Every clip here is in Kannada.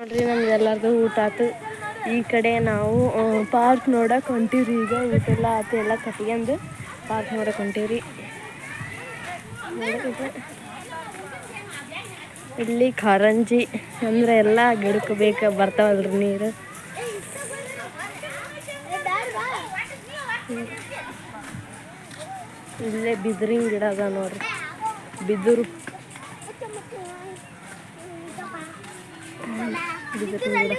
ನೋಡ್ರಿ, ನಮ್ದು ಎಲ್ಲರದು ಊಟ ಆತು. ಈ ಕಡೆ ನಾವು ಪಾರ್ಕ್ ನೋಡಕ್ ಹೊಂಟೀವ್ರಿ ಈಗ. ಊಟ ಎಲ್ಲ ಆತು, ಎಲ್ಲ ಕಟ್ಕೊಂಡು ಪಾರ್ಕ್ ನೋಡಕ್ ಹೊಂಟೀವ್ರಿ. ಇಲ್ಲಿ ಕಾರಂಜಿ, ಅಂದ್ರೆ ಎಲ್ಲ ಗಿಡಕ್ಕೆ ಬೇಕು ಬರ್ತಾವಲ್ರಿ ನೀರು. ಇಲ್ಲೇ ಬಿದಿರಿನ ಗಿಡ ಅದ ನೋಡ್ರಿ. ಬಿದಿರು. ಬಿದಿರಿನ ಗಿಡ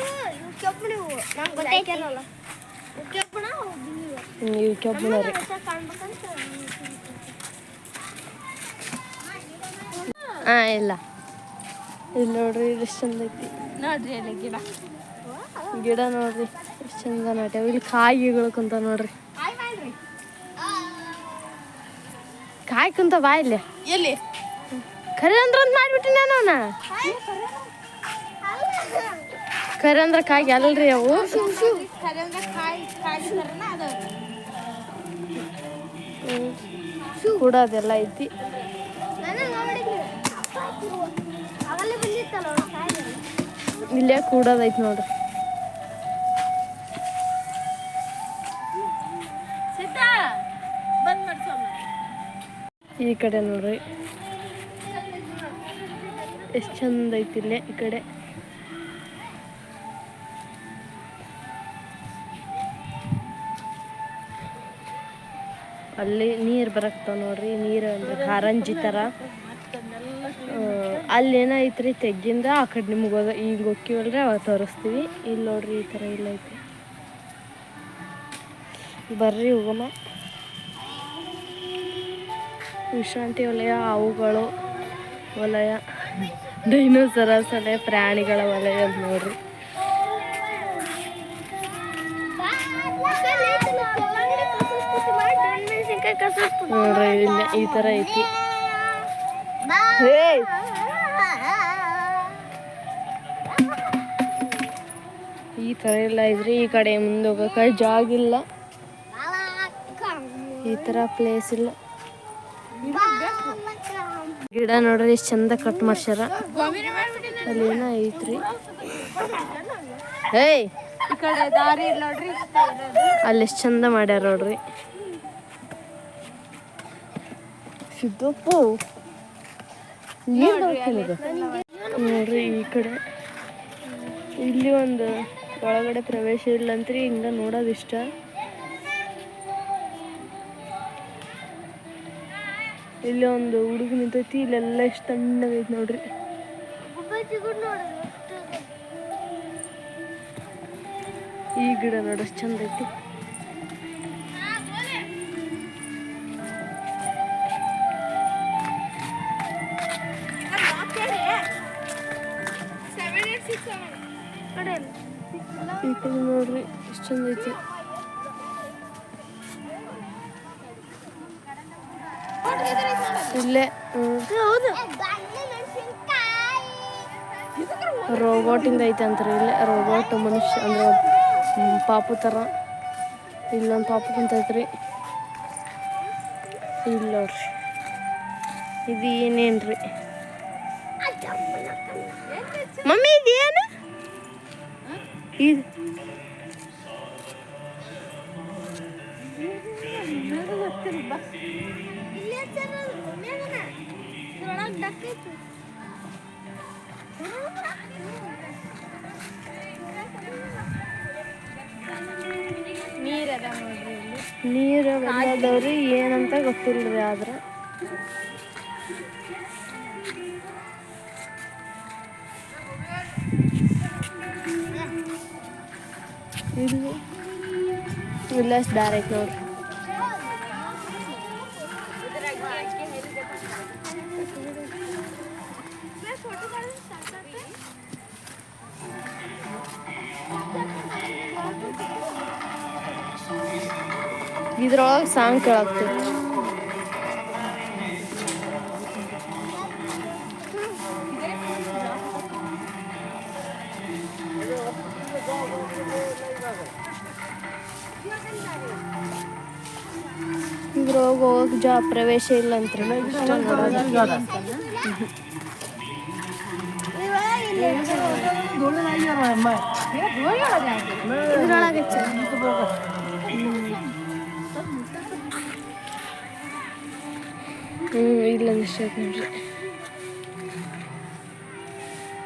ನೀವು ಕೆಬ್ಬಣ ರೀ ಹಾಂ ಇಲ್ಲ ಇಲ್ಲಿ ನೋಡ್ರಿ ಎಷ್ಟು ಚಂದ ಐತಿ ನೋಡ್ರಿ ಅಲ್ಲಿ ಗಿಡ ಗಿಡ ನೋಡ್ರಿ ಎಷ್ಟು ಚಂದ ನಾಟ್ಯಾವ ಇಲ್ಲಿ ಕಾಯಿಗಳು ಕುಂತ ನೋಡ್ರಿ ಕಾಯಿ ಕುಂತ ಬಾ ಇಲ್ಲಿ ಎಲ್ಲಿ ಖರೆ ಅಂದ್ರ ಒಂದ್ ಮಾಡ್ಬಿಟ್ಟಿನ ನಾನು ಖರೆ ಅಂದ್ರ ಕಾಯಿ ಅಲ್ರಿ ಅವು? ಕರೆಂದ್ರ ಕೂಡ ಅದೆಲ್ಲ ಐತಿ. ಇಲ್ಲೇ ಕೂಡೋದೈತಿ ನೋಡ್ರಿ. ಈ ಕಡೆ ನೋಡ್ರಿ. ಎಷ್ಟು ಚಂದ ಐತಿ ಇಲ್ಲೇ ಈ ಕಡೆ. ಅಲ್ಲಿ ನೀರು ಬರಕ್ತಾವ ನೋಡ್ರಿ, ನೀರು ಅಂದ್ರೆ ಕಾರಂಜಿ ಥರ ಅಲ್ಲಿ ಏನೈತ್ರಿ ತೆಗ್ಗಿಂದ ಆ ಕಡೆ ನಿಮ್ಗೆ ಹೋದ ಈಗ ಹೋಕ್ಕಿವಲ್ರಿ ಅವಾಗ ತೋರಿಸ್ತೀವಿ. ಇಲ್ಲಿ ನೋಡ್ರಿ ಈ ಥರ ಇಲ್ಲ ಐತಿ. ಬರ್ರಿ ಹೋಗಮ್ಮ. ವಿಶ್ರಾಂತಿ ವಲಯ ಅವುಗಳು ವಲಯ. ಡೈನೋಸರಸ್ ಅಲೆ ಪ್ರಾಣಿಗಳ ವಲಯ ನೋಡ್ರಿ. ನೋಡ್ರಿ ಇಲ್ಲ ಈ ತರ ಐತಿ! ಈ ತರ ಎಲ್ಲ ಇದ್ರಿ ಈ ಕಡೆ ಮುಂದೆ ಹೋಗಕ್ಕೆ ಜಾಗ ಇಲ್ಲ. ಈ ತರ ಪ್ಲೇಸ್ ಇಲ್ಲ. ಗಿಡ ನೋಡ್ರಿ ಎಷ್ಟ್ ಚಂದ ಕಟ್ ಮಾಡ್ಸ್ಯಾರ. ಗೋಬಿನ ಮಾಡ್ಬಿಟ್ಟಿನ ಅಲ್ಲಿ ಏನೋ ಐತ್ರಿ. ಏಯ್ ಅಲ್ಲಿ ಎಷ್ಟು ಚಂದ ಮಾಡ್ಯಾರ ನೋಡ್ರಿ. ಸಿದ್ದಪ್ಪು? ನೋಡ್ರಿ ಈ ಕಡೆ. ಇಲ್ಲಿ ಒಂದು ಒಳಗಡೆ ಪ್ರವೇಶ ಇಲ್ಲಂತ್ರಿ ಹಿಂಗ ನೋಡೋದು ಇಷ್ಟ ಇಲ್ಲಿ ಒಂದು ಹುಡುಗ ನಿಂತೈತಿ ಇಲ್ಲೆಲ್ಲ ಎಷ್ಟು ತಣ್ಣಗೈತಿ ನೋಡ್ರಿ. ಈ ಗಿಡ ನೋಡ ಚಂದ ಐತಿ ಇಲ್ಲೇ ರೋಬೋಟಿಂದ ಐತೆ ಅಂತಾರೆ ಇಲ್ಲೇ ರೋಬೋಟ್ ಮನುಷ್ಯ ಅಂದ್ರೆ ಪಾಪು ಥರ ಇಲ್ಲೊಂದು ಪಾಪು ಕುಂತೈತ್ರಿ ಇಲ್ಲ ನೋಡ್ರಿ ಇದು ಏನೇನ್ರಿ ಮಮ್ಮಿ ಇದೇನು ಇದು ನೀರು ಏನಂತ ಗೊತ್ತಿಲ್ಲರಿ ಆದ್ರೆ. ಇಲ್ಲ ಡೈರೆಕ್ಟ್ ನೋಡ್ರಿ. ಇದ್ರೊಳಗೆ ಸಾಂಗ್ ಕೇಳಾಗ್ತೈತಿ ಇದ್ರೊಳಗೆ ಹೋಗಕ್ಕೆ ಜಾ ಪ್ರವೇಶ ಇಲ್ಲ ಅಂತ್ರಿ ಇಷ್ಟ ನೋಡೋದು ಇದ್ರೊಳಗೆ ಐತೆ ನೋಡ್ರಿ.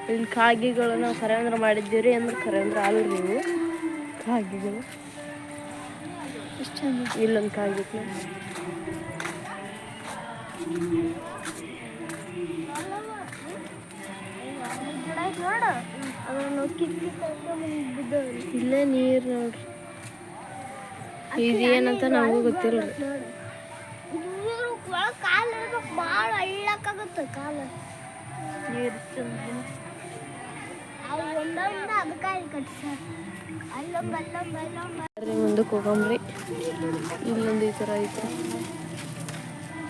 ಇಲ್ಲಿ ಕಾಗಿಗಳು ನಾವು ಖರೆ ಅಂದ್ರೆ ಮಾಡಿದ್ದೀವಿ ರೀ ಅಂದ್ರೆ ಖರೆ ಅಂದ್ರೆ ಅಲ್ರಿ ನೀವು ಕಾಗಿಗಳು ಇಲ್ಲೊಂದು ಕಾಗಿ ಇಲ್ಲೇ ನೀರು ನೋಡ್ರಿ. ಇದೇನಂತ ನಮಗೂ ಗೊತ್ತಿಲ್ಲ ರೀ ಭಾಳ ಅಳ್ಳಕ್ಕಾಗುತ್ತೆ ಕಾಲ. ನೀರು ಒಂದೊಂದು ಅದಕ್ಕೆ ಅಲ್ಲಿ ಕಟ್ಸಾರ ಅಲ್ಲೊಂದು ಮುಂದಕ್ಕೆ ಹೋಗಂಬ್ರಿ ಇಲ್ಲೊಂದು ಈ ಥರ ಐತ್ರಿ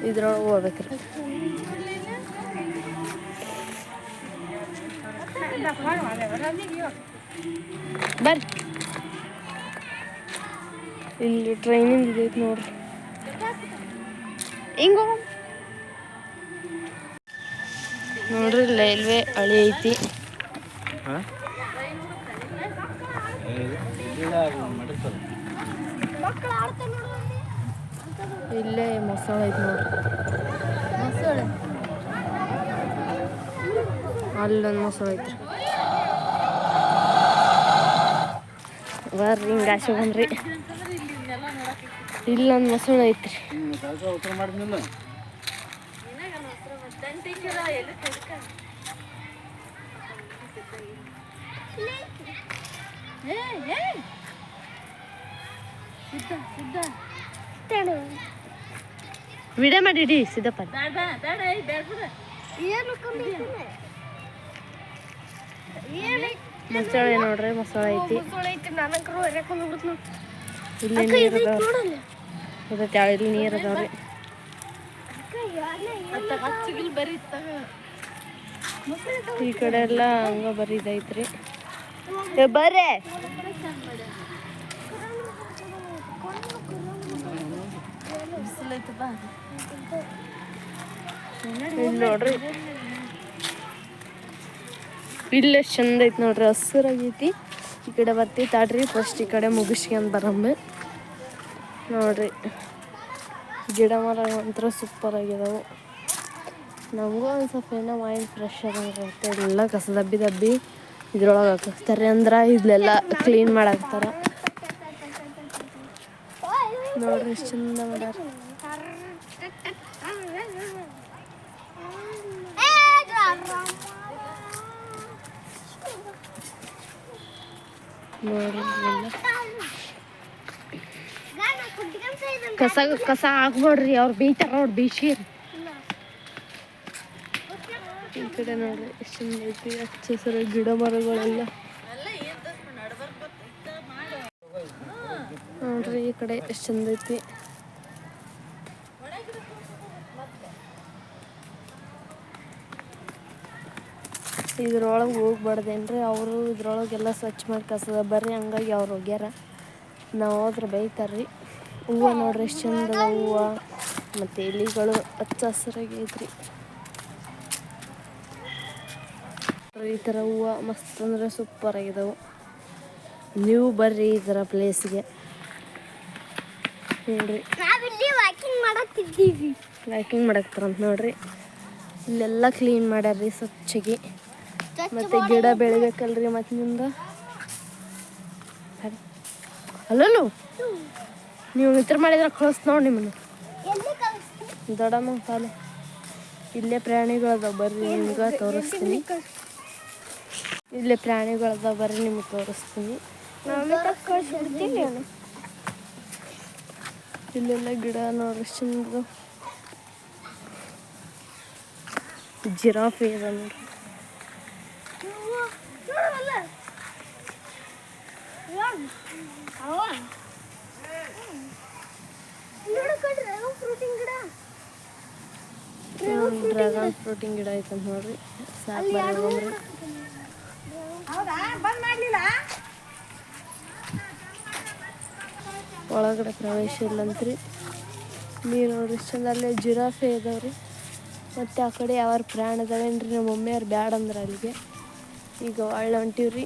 ಇದ್ರೊಳಗೆ ಹೋಗ್ಬೇಕ್ರಿ. ಬರ್ರಿ. ಇಲ್ಲಿ ಟ್ರೈನಿಂದ ಇದೈತೆ ನೋಡ್ರಿ. ಹಿಂಗ. ನೋಡ್ರಿ ರೈಲ್ವೆ ಹಳಿ ಐತಿ. ಇಲ್ಲೇ ಮೊಸಳೆ ಐತಿ ನೋಡ್ರಿ. ಮೊಸಳೆ? ಅಲ್ಲೊಂದು ಮೊಸಳೆ ಐತ್ರಿ. ಬರ್ರಿ ಹಿಂಗೆ ಆಸೆ ಬಂದ್ರಿ ಇಲ್ಲೊಂದು ಮೊಸಳೆ ಐತ್ರಿ. ವಿಡಿಯೋ ಮಾಡಿಡಿ ಸಿದ್ದಪ್ಪ. ಏನು ಕಮ್ಮಿ ಏನು ಮೊಸಳೆ ನೋಡ್ರಿ ಮೊಸಳೆ ಐತಿ. ಇಲ್ಲಿ ನೀರು ಅದಾವ ಇಲ್ಲಿ ನೀರು ಅದಾವ್ರಿ. ಈ ಕಡೆ ಎಲ್ಲ ಹಂಗ ಬರೀ ಇದೈತ್ರಿ ಬರ್ರೆ. ನೋಡ್ರಿ. ಇಲ್ಲ ಚಂದ ಐತಿ ನೋಡ್ರಿ, ಹಸಿರಾಗೈತಿ. ಈ ಕಡೆ ಬರ್ತಿ ತಾಡ್ರಿ ಫಸ್ಟ್ ಈ ಕಡೆ ಮುಗಿಸ್ಕೊಂಡ್ ಬರಮ್ಮ ನೋಡ್ರಿ, ಗಿಡ ಮರ ಒಂಥರ ಸೂಪರ್ ಆಗಿದಾವು. ನಮಗೂ ಒಂದು ಸ್ವಲ್ಪ ಏನೋ ಮೈಂಡ್ ಫ್ರೆಶ್ ಆಗಿರುತ್ತೆ ಎಲ್ಲ ಕಸ ದಬ್ಬಿ ದಬ್ಬಿ ಇದ್ರೊಳಗೆ ಹಾಕಿಸ್ತಾರೆ ಅಂದ್ರೆ ಇಲ್ಲೆಲ್ಲ ಕ್ಲೀನ್ ಮಾಡಾಕ್ತಾರ. ನೋಡ್ರಿ, ಎಷ್ಟು ಚಂದ ಮಾಡ್ಯಾರ. ನೋಡ್ರಿ ಕಸ ಕಸ ಹಾಕ್ಬೇಡ್ರಿ ಅವ್ರು ಬೀತಾರ ಅವ್ರು ಬೀಸಿರಿ ಈ ಕಡೆ ನೋಡ್ರಿ, ಎಷ್ಟು ಐತಿ, ಹಚ್ಚ ಹಸಿರು ಗಿಡ ಮರಗಳೆಲ್ಲ. ನೋಡ್ರಿ ಈ ಕಡೆ ಎಷ್ಟು ಚಂದ ಐತಿ. ಇದ್ರೊಳಗೆ ಹೋಗ್ಬಾರ್ದೇನ್ರಿ? ಅವರು ಇದ್ರೊಳಗೆಲ್ಲ ಸ್ವಚ್ಛ ಮಾಡಿ ಕಸದ. ಬರ್ರಿ ಹಂಗಾಗಿ ಅವ್ರು ಹೋಗ್ಯಾರ. ನಾವು ಹೋದ್ರೆ ಬೈತಾರ್ರಿ. ಹೂವು ನೋಡ್ರಿ ಎಷ್ಟು ಚಂದ ಹೂವು. ಮತ್ತು ಎಲೆಗಳು ಹಚ್ಚ ಹಸಿರಾಗಿ ಐತ್ರಿ. ಈ ಥರ ಹೂವು ಮಸ್ತ್ ಅಂದರೆ ಸೂಪರ್ ಆಗಿದಾವೆ. ನೀವು ಬರ್ರಿ ಈ ಥರ ಪ್ಲೇಸ್ಗೆ. ನೋಡ್ರಿ. ವಾಕಿಂಗ್ ಮಾಡತ್ತಿದ್ದೀವಿ ವಾಕಿಂಗ್ ಮಾಡಕ್ತಾರಂತ ನೋಡ್ರಿ. ಇಲ್ಲೆಲ್ಲ ಕ್ಲೀನ್ ಮಾಡ್ಯಾರ್ರಿ ಸ್ವಚ್ಛಗೆ. ಮತ್ತೆ ಗಿಡ ಬೆಳಿಬೇಕಲ್ರಿ ಮತ್ತೆ ನಿಮ್ದ? ಅಲ್ಲೂ ನೀವು ಮಿತ್ರ ಮಾಡಿದ್ರೆ ಕಳಿಸ್ ನೋಡಿ ನಿಮ್ಮನ್ನು ದೊಡ್ಡಮ್ಮ ಕಾಲು ಇಲ್ಲೇ ಪ್ರಾಣಿಗಳದ ಬರ್ರಿ ನಿಮ್ಗೆ ತೋರಿಸ್ತೀನಿ. ಇಲ್ಲೇ ಪ್ರಾಣಿಗಳದ ಬರ್ರಿ ನಿಮ್ಗೆ ತೋರಿಸ್ತೀನಿ. ಇಲ್ಲೆಲ್ಲ ಗಿಡ ನೋಡ್ರಿ ಚಂದ. ಜಿರಾಫೆ ಅದ ನೋಡ್ರಿ ನೋಡಲ್ಲ ನೋಡ್ಕೊಂಡ್ರೆ ಫ್ರೂಟಿಂಗ್ ಗಿಡ ಡ್ರ್ಯಾಗನ್ ಫ್ರೂಟಿಂಗ್ ಗಿಡ ಐತೆ ನೋಡ್ರಿ. ಸಾಕು ಬರ್ರಿ ಒಳಗಡೆ ಪ್ರವೇಶ ಇಲ್ಲಂತ್ರಿ. ನೀರು ನೋಡ್ರಿ ಚಂದ ಅಲ್ಲಿ ಜಿರಾಫೆ ಇದಾವ್ರಿ. ಮತ್ತು ಆ ಕಡೆ ಯಾವ ಪ್ರಾಣ ಇದಾವೇನ್ರಿ ನಮ್ಮ ಮಮ್ಮಿಯವ್ರು ಬ್ಯಾಡ ಅಂದ್ರೆ ಅಲ್ಲಿಗೆ. ಈಗ ಒಳ್ಳೆ ಹೊಂಟೀವ್ರಿ.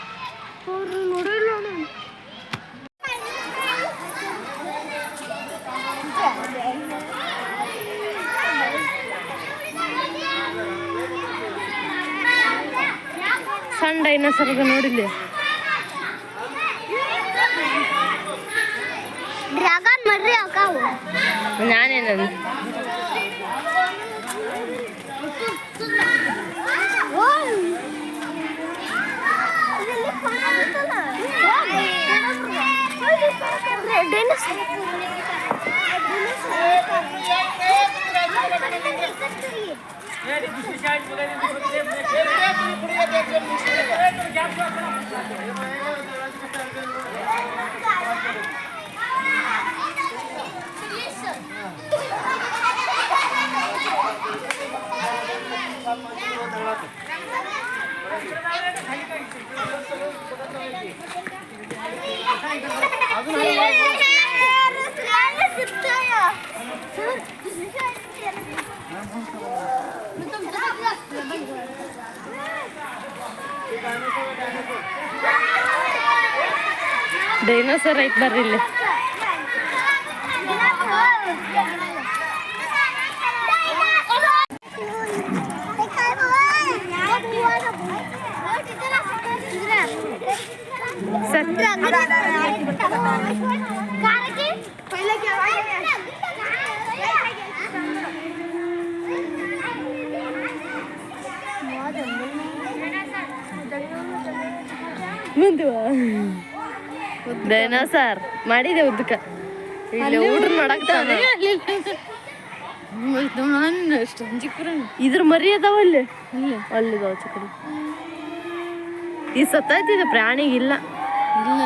ಆಗಲ್ಲ ನೋಡ್ಬೇಕು ಪುಕ್ಕ ಪುಕ್ಕ ಹ್ಮ್, ಬಾ ಅಡಿ ಅಕ್ಕ ಏನಿದೆ ಹೌದು ಅವ್ರು ನೋಡಿಲ್ಲ ನಾನು ಸಣ್ಣ ಡೈನೋಸರ್ಗ ನೋಡಿಲ್ಲ ಡ್ರ್ಯಾಗನ್ ಮರ್ರಿ ಅಕ್ಕಾವು ನಾನೇನಂದ ಡೈನೋಸರ್ ಐತ್ ಬರ್ರಿ ಇಲ್ಲಿ ಸರ್ ಡೈನೋಸರ್ ಮಾಡಿದೆ ಉದ್ದಕ್ಕ. ಇಲ್ಲಿ ಹುಡ್ರು ನೋಡಕ್ತಾನೆ ಇದ್ರ ಮರಿ ಅದಾವ ಅಲ್ಲಿ? ಅಲ್ಲಿದಾವ ಚಕಡಿ ಈ ಸತ್ತೈತಿದೆ ಪ್ರಾಣಿಗಿಲ್ಲ ಇಲ್ಲ.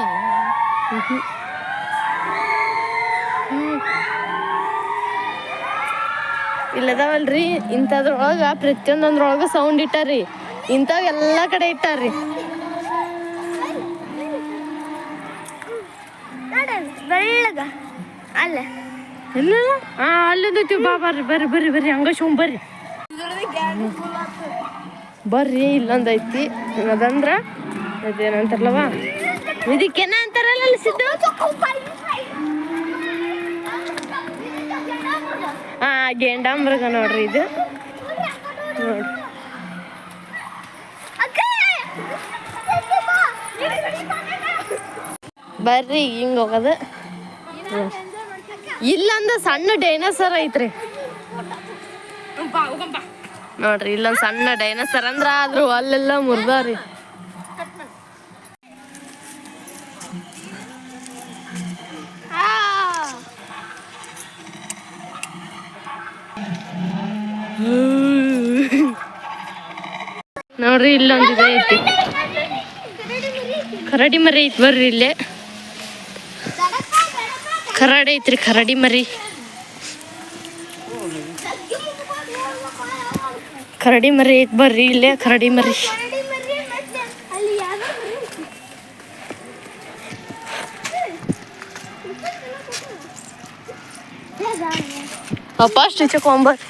ಇಲ್ಲದಾವಲ್ರಿ ಇಂಥದ್ರೊಳಗ ಪ್ರತಿಯೊಂದೊಂದ್ರೊಳಗ ಸೌಂಡ್ ಇಟ್ಟಾರ್ರಿ. ಇಂಥವ್ ಎಲ್ಲ ಕಡೆ ಇಟ್ಟಾರ್ರಿ. ಬೆಳ್ಳಗ ಅಲ್ಲ. ಇಲ್ಲ ಹಾ ಅಲ್ಲಿದೈತಿ ಬಾ, ಬರ್ರಿ ಬರ್ರಿ ಬರ್ರಿ ಬರ್ರಿ. ಹಂಗ ಶಿವ್ ಬರ್ರಿ. ಬರ್ರಿ ಇಲ್ಲೊಂದೈತಿ ಅದಂದ್ರ ಅದೇನಂತಾರಲ್ಲವ ಇದಕ್ಕೇನ ಅಂತಾರಲ್ಲ ಅಲ್ಲಿ ಸಿದ್ದು? ಹಾ ನೋಡ್ರಿ ಇದು. ನೋಡ್ರಿ. ಬರ್ರಿ, ಹಿಂಗ ಹೋಗೋದು. ಇಲ್ಲೊಂದು ಸಣ್ಣ ಡೈನೋಸರ್ ಐತ್ರಿ. ನೋಡ್ರಿ ಇಲ್ಲೊಂದ್ ಸಣ್ಣ ಡೈನೋಸರ್ ಅಂದ್ರ ಆದ್ರೂ ಅಲ್ಲೆಲ್ಲ ಮುರ್ದಾರಿ ನೋಡ್ರಿ ಇಲ್ಲೊಂದು ಇದೆ ಐತಿ. ಕರಡಿ ಮರಿ ಐತಿ ಬರ್ರಿ ಇಲ್ಲೇ. ಕರಡಿ ಐತ್ರಿ, ಕರಡಿ ಮರಿ. ಕರಡಿ ಮರಿ ಐತ್ ಬರ್ರಿ, ಇಲ್ಲೇ ಕರಡಿ ಮರಿ. ಡೈನಸರ್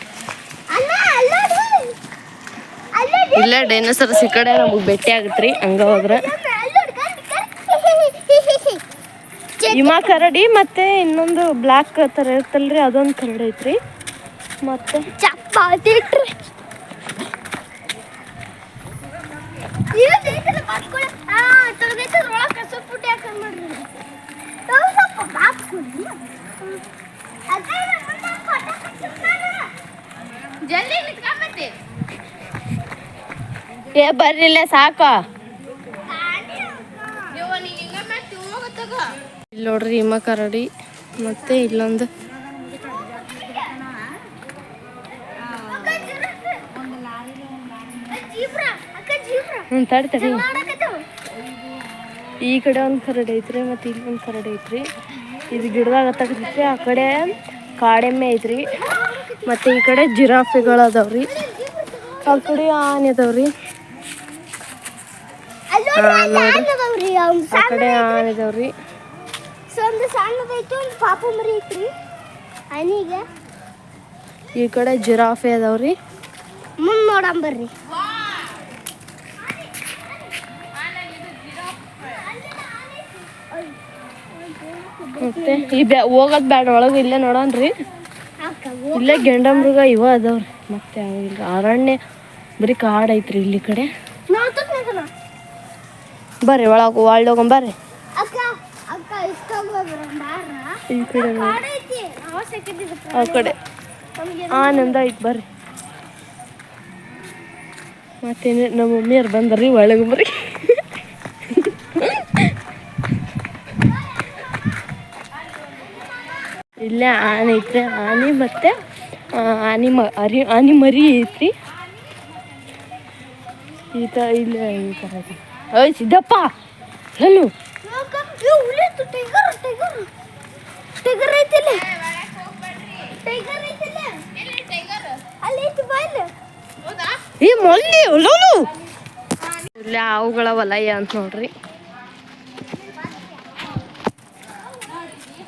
ಇಲ್ಲೇ ಡೈನೋಸರ್ಸ್ ಈ ಕಡೆ ನಮಗೆ ಭೇಟಿ ಆಗತ್ರಿ, ಹಂಗ ಹೋದ್ರ. ಇಮ ಕರಡಿ ಮತ್ತೆ ಇನ್ನೊಂದು ಬ್ಲ್ಯಾಕ್ ತರ ಇರ್ತಲ್ರಿ ಅದೊಂದು ಕರಡಿ ಐತ್ರಿ. ಮತ್ತೆ ಚಪಾತಿ ಇಟ್ರಿ. ಇದು ಬೇಕಲ್ಲ ಮಾಡ್ಕೊಳ್ಳಿ ಆ ತೆಗ್ದೈತೆ ಒಳಗೆ ಕಸ ಪುಟ್ಟಿ ಹಾಕೊಂಡು ಮಾಡ್ರಿ ನಾವು ಸ್ವಲ್ಪ ಬಾಕ್ಸ್ಕೊಡಿ ಜಲ್ದಿ ನಿಂತ್ಕೊಂಬತ್ತಿ ಏ ಬರ್ರಿ ಇಲ್ಲೇ ಸಾಕ ಇಲ್ಲಿ ನೋಡ್ರಿ ಹಿಮ ಕರಡಿ ಮತ್ತೆ ಇಲ್ಲೊಂದು ಹ್ಞೂ ತಡಿ ತಡಿ. ಈ ಕಡೆ ಒಂದು ಕರಡಿ ಐತ್ರಿ ಮತ್ತೆ ಇಲ್ಲಿ ಒಂದು ಕರಡಿ ಐತ್ರಿ. ಇದು ಗಿಡದಾಗ ಹತ್ತಕತ್ತೈತ್ರಿ ಆ ಕಡೆ ಕಾಡೆಮ್ಮೆ ಐತ್ರಿ. ಮತ್ತೆ ಈ ಕಡೆ ಜಿರಾಫೆಗಳು ಅದಾವ್ರಿ ಆ ಕಡೆ ಆನೆ ಅದಾವ್ರಿ. ನೋಡ್ರಿ. ಆ ಕಡೆ ಆನೆ ಅದಾವ್ರಿ. ಒಂದು ಸಣ್ಣದೈತಿ ಒಂದು ಪಾಪ ಮರಿ ಐತ್ರಿ ಅನಿಗೆ. ಈ ಕಡೆ ಜಿರಾಫೆ ಅದಾವ್ರಿ. ಮುಂದೆ ನೋಡಂಬರ್ರಿ ಮತ್ತೆ ಈ ಬ್ಯಾ ಹೋಗೋದು ಬ್ಯಾಡ ಒಳಗೆ ಇಲ್ಲೇ ನೋಡೋಣ್ರಿ ಇಲ್ಲೇ ಗೆಂಡ ಮೃಗ ಇವ ಅದಾವ್ರಿ. ಮತ್ತೆ ಇಲ್ಲ ಅರಣ್ಯ ಬರೀ ಕಾಡು. ಐತ್ರಿ ಇಲ್ಲಿ ಕಡೆ ಬರ್ರಿ ಒಳಗೆ ಒಳ್ಳೆ ಹೋಗೋಣ ಬರ್ರಿ ಅಕ್ಕ ಅಕ್ಕ ಇಸ್ಕೊಂಡ್ಬರ ಈ ಕಡೆ ಆ ಕಡೆ. ಆನಂದ ಐತಿ ಬರ್ರಿ. ಮತ್ತೇನ, ನಮ್ಮ ಮಮ್ಮಿಯವ್ರು ಬಂದ್ರಿ, ಒಳಗೆ ಬರ್ರಿ. ಇಲ್ಲೇ ಆನೆ ಐತ್ರಿ. ಆನೆ ಮತ್ತೆ ಆನೆ ಮ, ಅರಿ, ಆನೆ ಮರಿ ಐತ್ರಿ. ಈತ ಇಲ್ಲ ಈ ಥರ ಐತಿ. ಸಿದ್ದಪ್ಪ! ಉಳಿತು ಟೈಗರ್ ಐತಿಲ್ಲ. ಟೈಗರ್ ಐತಿಲ್ಲ. ಈ ಮೊಲ್ಲಿ ಅವುಗಳ ವಲಯ ಅಂತ ನೋಡ್ರಿ.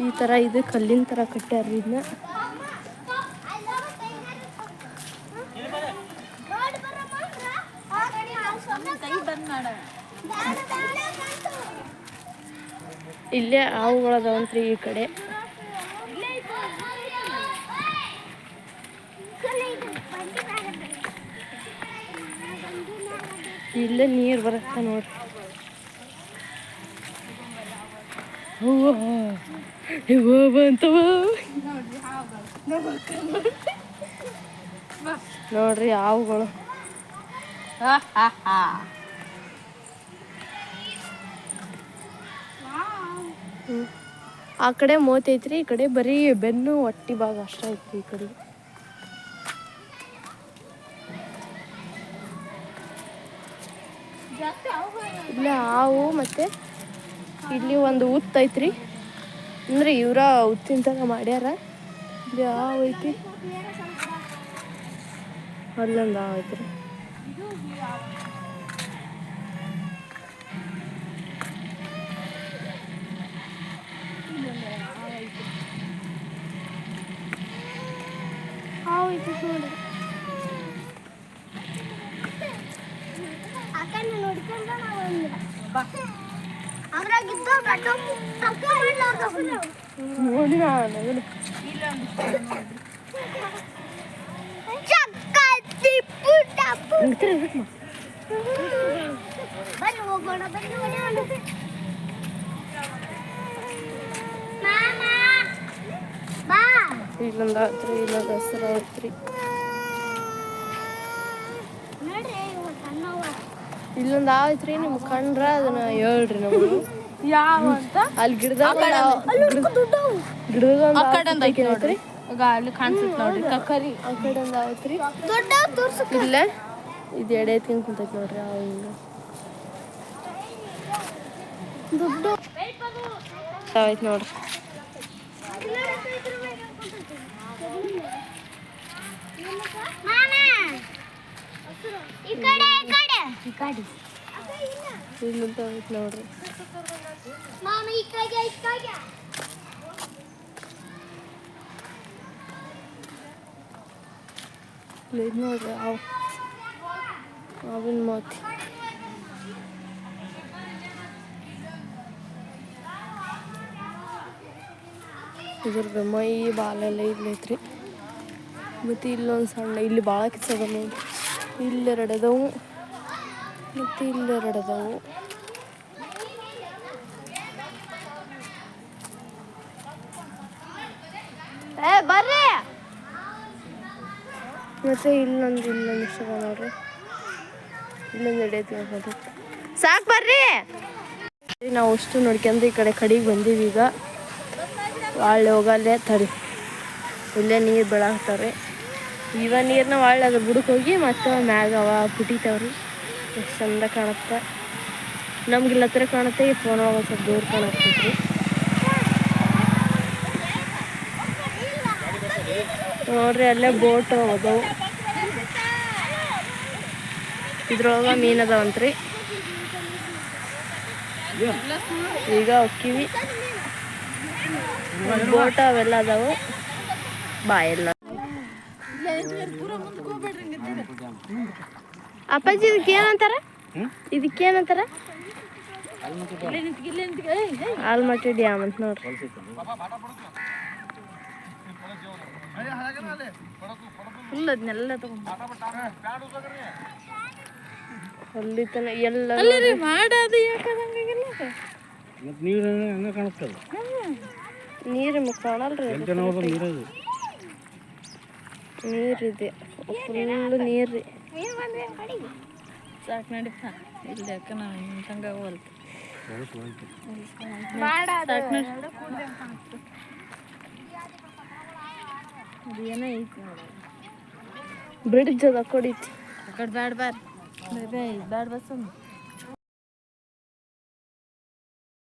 ಈ ತರ ಇದು ಕಲ್ಲಿನ ತರ ಕಟ್ಟ್ಯಾರ್ರಿ ಇದನ್ನ ಇಲ್ಲೇ ಅವುಗಳದವಂತ್ರಿ ಈ ಕಡೆ. ಇಲ್ಲೇ ನೀರು ಬರುತ್ತೆ ನೋಡ್ರಿ. ಬಂತವ ನೋಡ್ರಿ ಹಾವುಗಳು. ಆ ಕಡೆ ಮೋತೈತ್ರಿ ಈ ಕಡೆ ಬರೀ ಬೆನ್ನು, ಹೊಟ್ಟಿ ಭಾಗ ಅಷ್ಟೇ ಐತಿ ಈ ಕಡೆ. ಇಲ್ಲ ಹಾವು ಮತ್ತೆ ಇಲ್ಲಿ ಒಂದು ಉತ್ ಐತ್ರಿ. ಅಂದ್ರೆ ಇವರ ಉತ್ತಿನ ತರ ಮಾಡ್ಯಾರ. ಇಲ್ಲಿ ಹಾವು ಐತಿ. ಅಲ್ಲೊಂದು ಹಾವು ಐತ್ರಿ. ಹಾವು ಐತಿ ನೋಡಿ. ನೋಡ್ಕೊಂಡ ನಾವು ಅದ್ರಾಗಿದ್ದ ತಕ್ಕ ನೋಡಿ ನಾನು ಚಕ್ಕತ್ತಿ ಪುಟ್ಟ ಪುಟ್ಟ ನೋಡ್ತೀರ ಬನ್ನಿ ಹೋಗೋಣ ಬನ್ನಿ ಹೋಗೋಣ ಮಾಮ ಬಾ ಇಲ್ಲೊಂದು ಆತ್ರಿ ಇಲ್ಲೊಂದು ಹೆಸರು ಐತ್ರಿ ನೋಡ್ರಿ ಇವ ಸಣ್ಣವ ಇಲ್ಲೊಂದು ಹಾವು ಐತ್ರಿ ನಿಮ್ಗೆ ಕಂಡ್ರ ಅದನ್ನ ಹೇಳ್ರಿ ನಮ್ಗೆ. ಯಾವ ಅಂತ? ಅಲ್ಲಿ ಗಿಡದಾಗ ಗಿಡದಾಗ ಆ ಕಡೆ ಒಂದು ಐತಿ ಐತ್ರಿ ಈಗ ಅಲ್ಲಿ ಕಾಣಿಸುತ್ತೆ ನೋಡ್ರಿ ಕಕ್ಕರಿ. ಆ ಕಡೆ ಒಂದು ಹಾವು ಐತ್ರಿ ದೊಡ್ಡವು ತೋರ್ಸು ಇಲ್ಲೇ? ಇದು ಎಡೆ ಎತ್ಕೊಂಡ್ ಕುಂತೈತಿ ನೋಡ್ರಿ ಹಿಂಗ ದೊಡ್ಡ. ನೋಡ್ರಿ. ಮಾಮ. ಈ ಕಡೆ ಈ ಕಡೆ. ಈ ಕಡೆ. ಇಲ್ಲಂತ ಐತಿ ನೋಡ್ರಿ ಮಾಮ ಈ ಕಡೆ ಈ ಕಡೆ. ಇಲ್ಲಿ ಐತ್ ನೋಡ್ರಿ ಹಾವು ಹಾವಿನ ಮಾತಿ. ಇದ್ರದ್ದು ಮೈ ಬಾಲೆಲ್ಲ ಇಲ್ಲೈತ್ರಿ ಮತ್ತು ಇಲ್ಲೊಂದು ಸಣ್ಣ ಇಲ್ಲಿ ಭಾಳ ಕಿಚ್ಚದ ನೋಡಿ ಮತ್ತು ಇಲ್ಲೆರಡದವು. ಮತ್ತೆ ಏ ಬರ್ರಿ. ಮತ್ತು ಇಲ್ಲೊಂದು ಇಲ್ಲೊಂದು ಇಷ್ಟ ನೋಡ್ರಿ. ಇಲ್ಲೊಂದು ಎಡೈತಿ ತಿಳ್ಕೊಂಡು ಸಾಕು ಬರ್ರಿ. ನಾವು ಅಷ್ಟು ನೋಡ್ಕೊಂಡು ಈ ಕಡೆ ಕಡೆಗೆ ಬಂದೀವಿ ಈಗ. ಒಳ್ಳೆ ಹೋಗಲ್ಲೇ ತಡಿ. ಇಲ್ಲೇ ನೀರು ಬೆಳಗ್ತಾರೆ ಈಗ ನೀರ್ನ ಒಳ್ಳೆ ಅದ್ರ ಬುಡಕ್ಕೆ ಹೋಗಿ ಮತ್ತೆ ಮ್ಯಾಗ ಅವ ಪುಟಿತಾವ್ರಿ ಎಷ್ಟು ಚಂದ ಕಾಣತ್ತ. ನಮ್ಗೆ ಇಲ್ಲ ಹತ್ರ ಕಾಣುತ್ತೆ, ಈ ಫೋನ್ ಒಳಗೆ ಸ್ವಲ್ಪ ದೂರ ಕಾಣತ್ತೈತ್ರಿ ನೋಡ್ರಿ, ಅಲ್ಲೇ ಬೋಟ್ ಅದಾವು ಇದ್ರೊಳಗ ಮೀನ್ ಅದಾವಂತ್ರಿ. ಈಗ ಹೊಕ್ಕಿವಿ. ಬೋಟ್ ಅವೆಲ್ಲ ಅದಾವು. ಬಾ ಎಲ್ಲ. ಅಪ್ಪಾಜಿ ಇದಕ್ಕೆ ಏನಂತಾರ? ಇದಕ್ಕೆ ಏನಂತಾರ? ಆಲ್ಮಟ್ಟಿ ಡ್ಯಾಮ್ ಅಂತ ನೋಡ್ರಿ. ಫುಲ್ ಅದನ್ನೆಲ್ಲ ತಗೊಂಡು ಅಲ್ಲಿ ತನ ಎಲ್ಲ ಮಾಡೋದು ಯಾಕಂಗಿಲ್ಲ ನೀರು ಕಾಣಿಸ್ತದೆ ನೀರು ಕಾಣಲ್ರಿ. ನೀರದು. ನೀರಿದೆ ಫುಲ್ ನೀರು. ಸಾಕು ನಡೀತಾ ಇಲ್ಲ ಅಕ್ಕ ನಾನು ಹಂಗ ಹೋಲ್ತು ಏನೋ ಐತಿ ನೋಡಿ. ಬ್ರಿಡ್ಜ್ ಅದ ಕೊಡೈತಿ. ಬ್ಯಾಡ ಬ್ಯಾಡ. ಬ್ಯಾಡ ಬಸ್